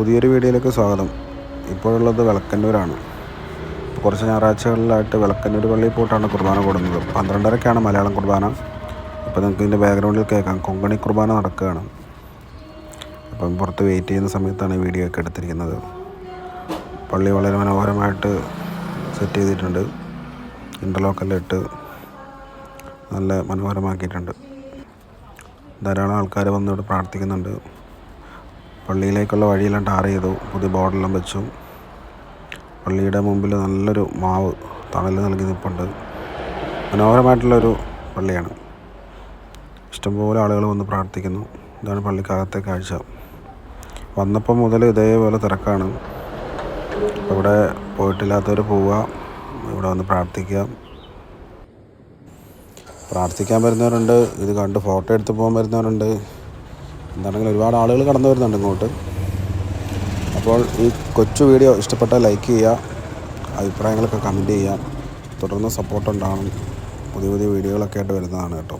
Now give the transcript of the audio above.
പുതിയൊരു വീഡിയോയിലേക്ക് സ്വാഗതം. ഇപ്പോഴുള്ളത് വിളക്കന്നൂരാണ്. കുറച്ച് ഞായറാഴ്ചകളിലായിട്ട് വിളക്കന്നൂർ പള്ളിയിൽ പോയിട്ടാണ് കുർബാന കൂടുന്നത്. പന്ത്രണ്ടരക്കാണ് മലയാളം കുർബാന. അപ്പോൾ നിങ്ങൾക്ക് ഇതിന്റെ ബാക്ക്ഗ്രൗണ്ടിൽ കേൾക്കാം. കൊങ്കണി കുർബാന നടക്കുകയാണ്. അപ്പം പുറത്ത് വെയിറ്റ് ചെയ്യുന്ന സമയത്താണ് ഈ വീഡിയോ ഒക്കെ എടുത്തിരിക്കുന്നത്. പള്ളി വളരെ മനോഹരമായിട്ട് സെറ്റ് ചെയ്തിട്ടുണ്ട്. ഇന്റർലോക്കെല്ലാം ഇട്ട് നല്ല മനോഹരമാക്കിയിട്ടുണ്ട്. ധാരാളം ആൾക്കാർ വന്നിവിടെ പ്രാർത്ഥിക്കുന്നുണ്ട്. പള്ളിയിലേക്കുള്ള വഴിയെല്ലാം ടാർ ചെയ്തു. പുതിയ ബോർഡെല്ലാം വെച്ചു. പള്ളിയുടെ മുമ്പിൽ നല്ലൊരു മാവ് തണൽ നൽകി നിൽപ്പുണ്ട് മനോഹരമായിട്ടുള്ളൊരു പള്ളിയാണ്. ഇഷ്ടംപോലെ ആളുകൾ വന്ന് പ്രാർത്ഥിക്കുന്നു. ഇതാണ് പള്ളിക്കകത്തെ കാഴ്ച. വന്നപ്പോൾ മുതൽ ഇതേപോലെ തിരക്കാണ്. ഇവിടെ പോയിട്ടില്ലാത്തവർ പോവുക ഇവിടെ വന്ന് പ്രാർത്ഥിക്കുക. പ്രാർത്ഥിക്കാൻ വരുന്നവരുണ്ട്. ഇത് കണ്ട് ഫോട്ടോ എടുത്ത് പോകാൻ വരുന്നവരുണ്ട്. എന്താണെങ്കിലും ഒരുപാട് ആളുകൾ കടന്നു വരുന്നുണ്ട് ഇങ്ങോട്ട്. അപ്പോൾ ഈ കൊച്ചു വീഡിയോ ഇഷ്ടപ്പെട്ടാൽ ലൈക്ക് ചെയ്യുക അഭിപ്രായങ്ങളൊക്കെ കമന്റ് ചെയ്യുക. തുടർന്ന് സപ്പോർട്ട് ഉണ്ടാകണം പുതിയ പുതിയ വീഡിയോകളൊക്കെ ആയിട്ട് വരുന്നതാണ് കേട്ടോ.